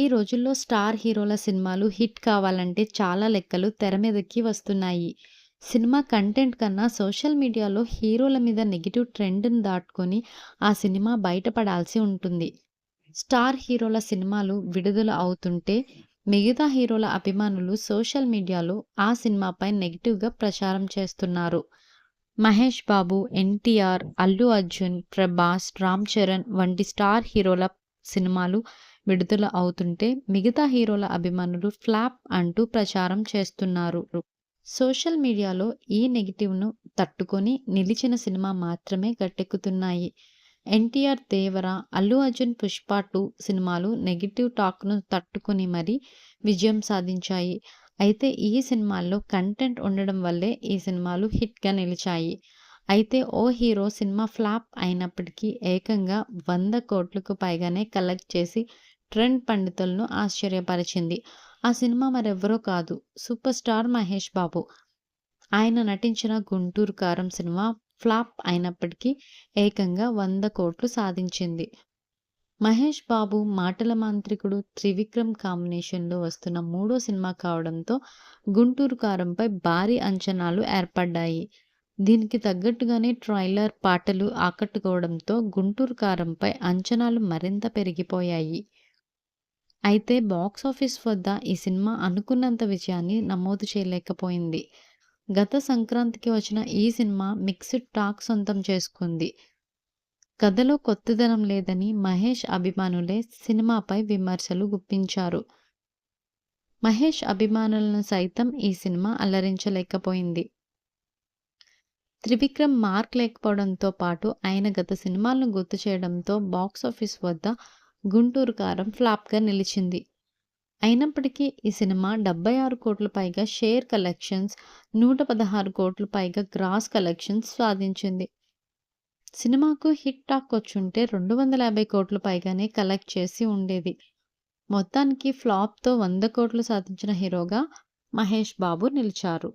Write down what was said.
ఈ రోజుల్లో స్టార్ హీరోల సినిమాలు హిట్ కావాలంటే చాలా లెక్కలు తెర మీదకి వస్తున్నాయి. సినిమా కంటెంట్ కన్నా సోషల్ మీడియాలో హీరోల మీద నెగిటివ్ ట్రెండ్‌ని దాటుకొని ఆ సినిమా బయటపడాల్సి ఉంటుంది. స్టార్ హీరోల సినిమాలు విడుదల అవుతుంటే మిగతా హీరోల అభిమానులు సోషల్ మీడియాలో ఆ సినిమాపై నెగిటివ్గా ప్రచారం చేస్తున్నారు. మహేష్ బాబు, ఎన్టీఆర్, అల్లు అర్జున్, ప్రభాస్, రామ్ చరణ్ వంటి స్టార్ హీరోల సినిమాలు విడుదల అవుతుంటే మిగతా హీరోల అభిమానులు ఫ్లాప్ అంటూ ప్రచారం చేస్తున్నారు. సోషల్ మీడియాలో ఈ నెగిటివ్ను తట్టుకొని నిలిచిన సినిమా మాత్రమే గట్టెక్కుతున్నాయి. ఎన్టీఆర్ 'దేవర', అల్లు అర్జున్ 'పుష్ప టూ' సినిమాలు నెగిటివ్ టాక్‌ను తట్టుకొని మరీ విజయం సాధించాయి. అయితే ఈ సినిమాల్లో కంటెంట్ ఉండడం వల్లే ఈ సినిమాలు హిట్‌గా నిలిచాయి. అయితే ఓ హీరో సినిమా ఫ్లాప్ అయినప్పటికీ ఏకంగా వంద కోట్లకు పైగానే కలెక్ట్ చేసి ట్రెండ్ పండితులను ఆశ్చర్యపరిచింది. ఆ సినిమా మరెవ్వరో కాదు సూపర్ స్టార్ మహేష్ బాబు. ఆయన నటించిన 'గుంటూరు కారం' సినిమా ఫ్లాప్ అయినప్పటికీ ఏకంగా వంద కోట్లు సాధించింది. మహేష్ బాబు మాటల మాంత్రికుడు త్రివిక్రమ్ కాంబినేషన్‌లో వస్తున్న మూడో సినిమా కావడంతో 'గుంటూరు కారం'పై భారీ అంచనాలు ఏర్పడ్డాయి. దీనికి తగ్గట్టుగానే ట్రైలర్, పాటలు ఆకట్టుకోవడంతో 'గుంటూరు కారం'పై అంచనాలు మరింత పెరిగిపోయాయి. అయితే బాక్సాఫీస్ వద్ద ఈ సినిమా అనుకున్నంత విజయాన్ని నమోదు చేయలేకపోయింది. గత సంక్రాంతికి వచ్చిన ఈ సినిమా మిక్స్డ్ టాక్ సొంతం చేసుకుంది. కథలో కొత్తదనం లేదని మహేష్ అభిమానులే సినిమాపై విమర్శలు గుప్పించారు. మహేష్ అభిమానులను సైతం ఈ సినిమా అలరించలేకపోయింది. త్రివిక్రమ్ మార్క్ లేకపోవడంతో పాటు ఆయన గత సినిమాలను గుర్తు చేయడంతో బాక్సాఫీస్ వద్ద 'గుంటూరు కారం' ఫ్లాప్‌గా నిలిచింది. అయినప్పటికీ ఈ సినిమా డెబ్బై ఆరు కోట్ల పైగా షేర్ కలెక్షన్స్, నూట పదహారు కోట్ల పైగా గ్రాస్ కలెక్షన్స్ సాధించింది. సినిమాకు హిట్ టాక్ వచ్చుంటే రెండు వందల యాభై కోట్ల పైగానే కలెక్ట్ చేసి ఉండేది. మొత్తానికి ఫ్లాప్‌తో వంద కోట్లు సాధించిన హీరోగా మహేష్ బాబు నిలిచారు.